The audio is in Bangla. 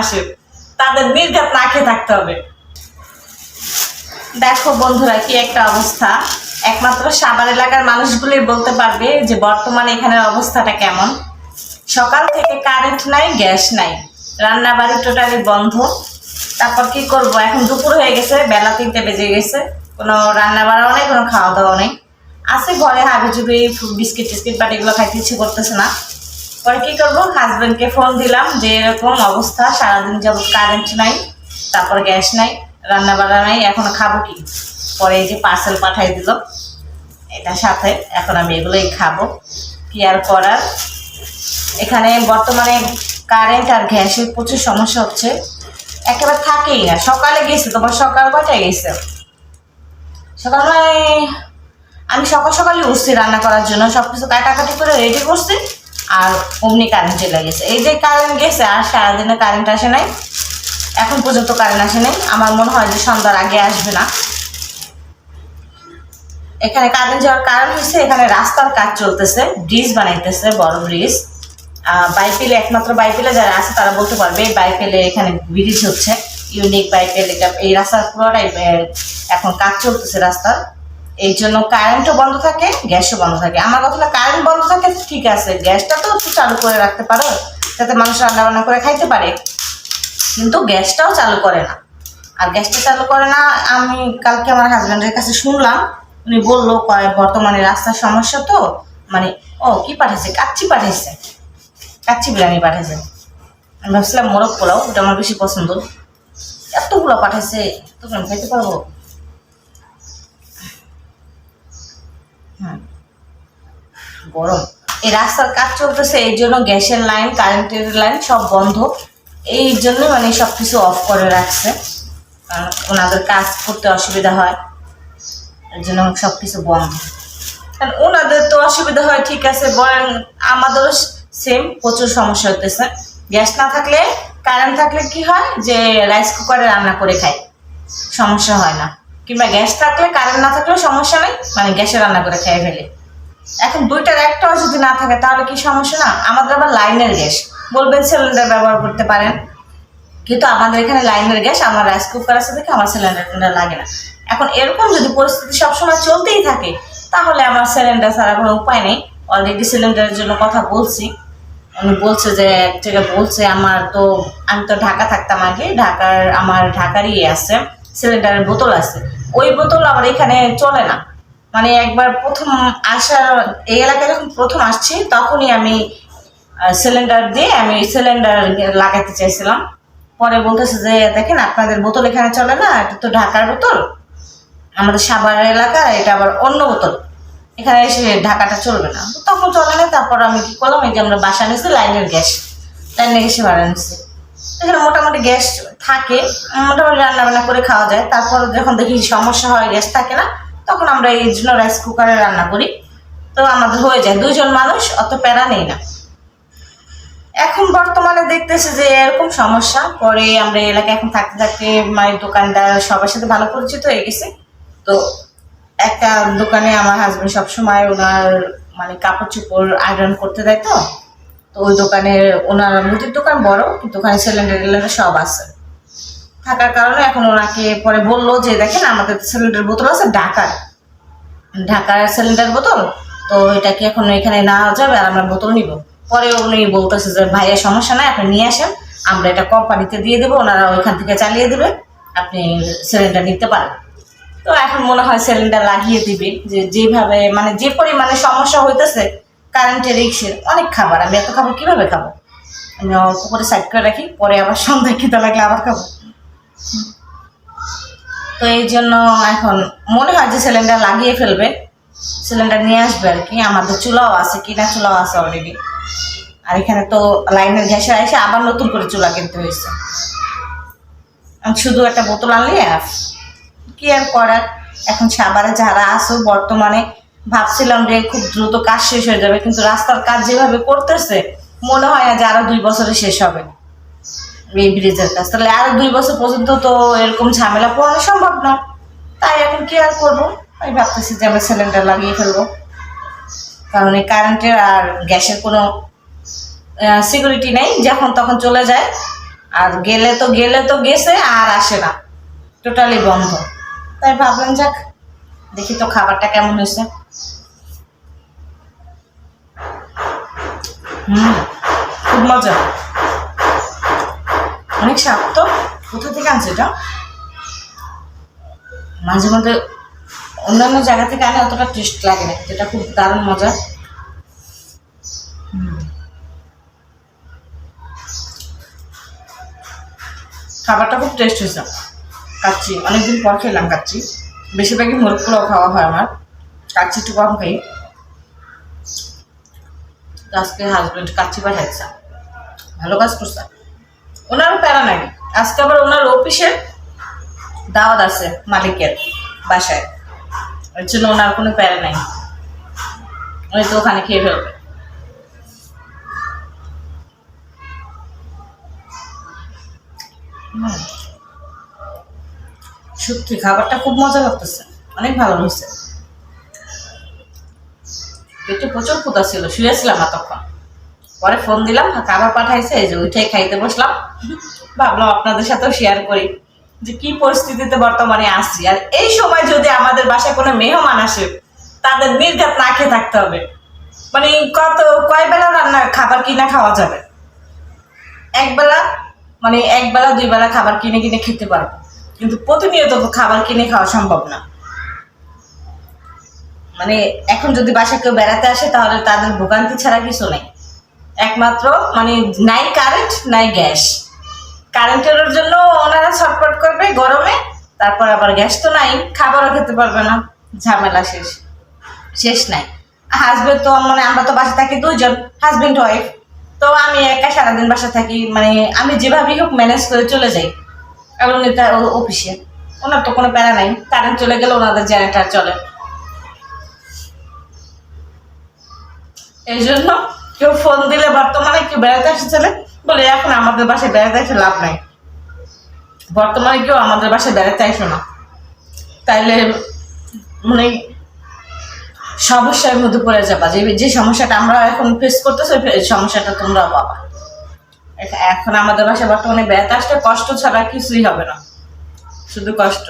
মাসের তাদের নির্ঘাত না খেয়ে থাকতে হবে। দেখো বন্ধুরা কি একটা অবস্থা। একমাত্র সাভার এলাকার মানুষগুলি বলতে পারবে যে বর্তমানে এখানের অবস্থাটা কেমন। সকাল থেকে কারেন্ট নাই গ্যাস নাই। রান্না বাড়ি টোটালি বন্ধ। তারপর কি করব? এখন দুপুর হয়ে গেছে, বেলা তিনটে বেজে গেছে। কোনো রান্না বাড়াও নেই, কোনো খাওয়া দাওয়া নেই। আছে ঘরে হাবি জুবি বিস্কিট টিস্কিট বাট এগুলো খাইতে ইচ্ছে করতেছে না। পরে কি করব? হাজবেন্ডকে ফোন দিলাম যে এরকম অবস্থা, সারাদিন যাবত কারেন্ট নাই, তারপর গ্যাস নাই রান্না বান্না নাই, এখন খাব কি? পরে এই যে পার্সেল পাঠাই দিল, এটার সাথে এখন আমি এগুলোই খাব। কি আর করার? এখানে বর্তমানে কারেন্ট আর গ্যাসের প্রচুর সমস্যা হচ্ছে। একেবারে থাকেই না। সকালে গেছে, তোমার সকাল কটায় গেছে? সকালবেলায় আমি সকাল সকালে উঠছি রান্না করার জন্য সব কিছু কাটাকাটি করে রেডি করছি। আর অমনি কারেন্ট চলে গেছে। এই যে কারেন্ট গেছে, আর সারাদিনে কারেন্ট আসে নাই। এখন পর্যন্ত কারেন্ট আসে নাই। আমার মনে হয় যে সন্ধ্যার আগে আসবে না। এখানে কারেন্ট যাওয়ার কারণ হচ্ছে এখানে রাস্তার কাজ চলতেছে ব্রিজ বানাইতেছে, বড় ব্রিজ বাইপেলে একমাত্র বাইপেলে যারা আছে তারা বলতে পারবে এই বাইপেলে এখানে ব্রিজ হচ্ছে ইউনিক বাইপেল এই রাস্তার পুরোটাই এখন কাজ চলতেছে রাস্তার। এই জন্য কারেন্টও বন্ধ থাকে গ্যাসও বন্ধ থাকে। আমার কথা কারেন্ট বন্ধ থাকে তো ঠিক আছে গ্যাসটা তো একটু চালু করে রাখতে পারো, যাতে মানুষ রান্না বান্না করে খাইতে পারে। কিন্তু গ্যাসটাও চালু করে না। আর গ্যাসটা চালু করে না, আমি কালকে আমার হাজব্যান্ডের কাছে শুনলাম, উনি বলল, কয়, বর্তমানে রাস্তার সমস্যা তো মানে ও, কি পাঠাইছে? কাচ্চি পাঠাইছে। কাচ্চি বিরিয়ানি পাঠাইছে। আমি ভাবছিলাম মোরগ পোলাও, ওটা আমার বেশি পছন্দ। এতগুলো পাঠাইছে আমি খাইতে পারব? গরম। এই রাস্তার কাজ চলতেছে এই জন্য গ্যাসের লাইন, কারেন্টের লাইন সব বন্ধ। এই জন্য মানে সব কিছু অফ করে রাখছে। কারণ ওনাদের কাজ করতে অসুবিধা হয়। এর জন্য সব কিছু বন্ধ। কারণ ওনাদের তো অসুবিধা হয়, ঠিক আছে বলেন আমাদেরও সেম প্রচুর সমস্যা হতেছে গ্যাস না থাকলে, কারেন্ট থাকলে কি হয়? যে রাইস কুকারে রান্না করে খাই। সমস্যা হয় না। কিংবা গ্যাস থাকলে, কারেন্ট না থাকলেও সমস্যা নেই মানে গ্যাসে রান্না করে খেয়ে ফেলে। এখন দুইটার একটাও যদি না থাকে, তাহলে কি সমস্যা না? আমাদের আবার লাইনের গ্যাস। বলবেন সিলিন্ডার ব্যবহার করতে পারেন। কিন্তু আমাদের এখানে লাইনের গ্যাস, আমার রাইস কুকার আছে দেখে আমার সিলিন্ডার লাগে না। এখন এরকম যদি পরিস্থিতি সবসময় চলতেই থাকে, তাহলে আমার সিলিন্ডার ছাড়া কোনো উপায় নেই। অলরেডি সিলিন্ডারের জন্য কথা বলছি। উনি বলছে যে, এক বলছে, আমার তো, আমি তো ঢাকা থাকতাম আগে। ঢাকার, আমার ঢাকারই ইয়ে আছে। সিলিন্ডারের বোতল আছে। ওই বোতল আমার এখানে চলে না। মানে একবার প্রথম আসার এই এলাকায় যখন প্রথম আসছি, তখনই আমি সিলিন্ডার দিয়ে আমি সিলিন্ডার লাগাতে চাইছিলাম। পরে বলতেছে যে, দেখেন আপনাদের বোতল এখানে চলে না, এটা তো ঢাকার বোতল। আমাদের সাভার এলাকা, এটা আবার অন্য বোতল। এখানে এসে ঢাকাটা চলবে না। তখন চলে না, তারপর আমি কি করলাম, এই যে আমরা বাসা নিয়েছি, লাইনের গ্যাস। লাইনের গ্যাসে ভাড়া নিচ্ছি এখানে মোটামুটি গ্যাস থাকে, মোটামুটি রান্না বান্না করে খাওয়া যায়। তারপর যখন দেখি সমস্যা হয়, গ্যাস থাকে না তখন আমরা এই জন্য রাইস কুকারে রান্না করি। তো আমাদের হয়ে যায়। দুজন মানুষ, অত প্যারা নেই না। এখন বর্তমানে দেখতেছে যে এরকম সমস্যা। পরে আমরা এলাকায় এখন থাকতে থাকতে মানে দোকানদার সবার সাথে ভালো পরিচিত হয়ে গেছে। তো একটা দোকানে আমার হাজবেন্ড সবসময় ওনার মানে কাপড় চোপড় আয়রন করতে দেয় তো। তো ওই দোকানে ওনার মুদির দোকান বড়, কিন্তু ওখানে সিলিন্ডার সব আছে। থাকার কারণে এখন ওনাকে পরে বলল যে, দেখেন, আমাদের সিলিন্ডার বোতল আছে ঢাকার। ঢাকার সিলিন্ডার বোতল? তো এটা কি এখন এখানে না যাবে? আর আমরা বোতল নিব। পরে উনি বলতেছে যে ভাইয়ের সমস্যা নাই, আপনি নিয়ে আসেন। আমরা এটা কোম্পানিতে দিয়ে দেবো, ওনারা ওইখান থেকে চালিয়ে দেবে। আপনি সিলিন্ডার নিতে পারেন। তো এখন মনে হয় সিলিন্ডার লাগিয়ে দিবে। যে, যেভাবে মানে যে পরিমাণে সমস্যা হইতেছে, কারেন্টের রিক্সের অনেক খাবার। আমি এত খাবার কীভাবে খাব? আমি অল্প করে সাইড করে রাখি, পরে আবার সন্ধ্যায় খেতে লাগলে আবার খাব। তো এই জন্য এখন মনে হয় যে সিলিন্ডার লাগিয়ে ফেলবে। সিলিন্ডার নিয়ে আসবে আর কি। আমাদের চুলাও আছে কিনা চুলাও আছে অলরেডি আর এখানে তো লাইনের গ্যাসের এসে আবার নতুন করে চুলা কিনতে হয়েছে। শুধু একটা বোতল আনলে আর কি আর করার? এখন সাবারে যারা আসো বর্তমানে ভাবছিলাম যে খুব দ্রুত কাজ শেষ হয়ে যাবে, কিন্তু রাস্তার কাজ যেভাবে করতেছে, মনে হয় না যে আরও দুই বছরে শেষ হবে। এই ব্রিজের কাজ। তাহলে আরও দুই বছর পর্যন্ত তো এরকম ঝামেলা পোহানো সম্ভব না। তাই এখন কি আর করব? আমি ভাবতেছি যে আমরা সিলিন্ডার লাগিয়ে ফেলব। কারণ এই কারেন্টের আর গ্যাসের কোনো সিকিউরিটি নেই। যখন তখন চলে যায়। আর গেলে তো গেলে তো গেছে, আর আসে না। টোটালি বন্ধ। তাই ভাবলাম যাক, দেখি তো খাবারটা কেমন হয়েছে। হুম, খুব মজা। অনেক স্বাদ। তো কোথা থেকে আনছে এটা? মাঝে মধ্যে অন্যান্য জায়গা থেকে আনে অতটা টেস্ট লাগে না এটা খুব দারুণ মজা। খাবারটা খুব টেস্ট হয়েছে। কাচ্ছি অনেকদিন পর খেলাম কাচ্ছি বেশিরভাগই মোরগ পোলাও খাওয়া হয় আমার। কাচ্ছি একটু কম খাই। আজকে হাজবেন্ড কাচ্ছি পাঠাইছে। ভালো কাজ করছে। ওনারও প্যারা নাই। আজকে আবার ওনার অফিসের দাওয়াত আছে মালিকের বাসায়। ওর জন্য ওনার কোনো প্যারা নাই। উনি তো ওখানে খেয়ে ফেলবে। সত্যি, খাবারটা খুব মজা লাগতেছে। অনেক ভালো হয়েছে পেটে প্রচুর ক্ষুদা ছিল, শুয়েছিলাম এতক্ষণ। পরে ফোন দিলাম খাবার পাঠাইছে যে ওইটাই খাইতে বসলাম। ভাবলাম আপনাদের সাথেও শেয়ার করি, যে কি পরিস্থিতিতে বর্তমানে আসছি আর এই সময় যদি আমাদের বাসায় কোনো মেহমান আসে, তাদের নির্ঘাত না খেয়ে থাকতে হবে। মানে কত, কয় বেলা রান্না, খাবার কিনা খাওয়া যাবে? একবেলা মানে একবেলা দুই বেলা খাবার কিনে কিনে খেতে পারব। কিন্তু প্রতিনিয়ত খাবার কিনে খাওয়া সম্ভব না। মানে এখন যদি বাসায় কেউ বেড়াতে আসে, তাহলে তাদের ভোগান্তি ছাড়া কিছু নেই। একমাত্র মানে নাই কারেন্ট নাই গ্যাস কারেন্টের জন্য ওনারা ছটপট করবে গরমে, তারপর আবার গ্যাস তো নাই, খাবারও খেতে পারবে না, ঝামেলা শেষ। শেষ নাই। হাজবেন্ড তো মানে আমরা তো বাসা থাকি দুইজন হাজবেন্ড ওয়াইফ তো আমি একা সারাদিন বাসা থাকি মানে আমি যেভাবেই হোক ম্যানেজ করে চলে যাই। এবং এটা অফিসে ওনার তো কোনো প্যারা নাই কারেন্ট চলে গেলে ওনাদের জেনারেটার চলে। এই জন্য কেউ ফোন দিলে বর্তমানে কেউ বেড়াতে আসে চলে বলে, এখন আমাদের বাসায় বেড়াতে এসে লাভ নাই। বর্তমানে কেউ আমাদের বাসায় বেড়াতে আসো না। তাইলে মানে সমস্যার মধ্যে পড়ে যাবা। যে যে সমস্যাটা আমরা এখন ফেস করতেছি সমস্যাটা তোমরা পাবা। এখন আমাদের বাসায় বর্তমানে বেড়াতে আসলে কষ্ট ছাড়া কিছুই হবে না। শুধু কষ্ট।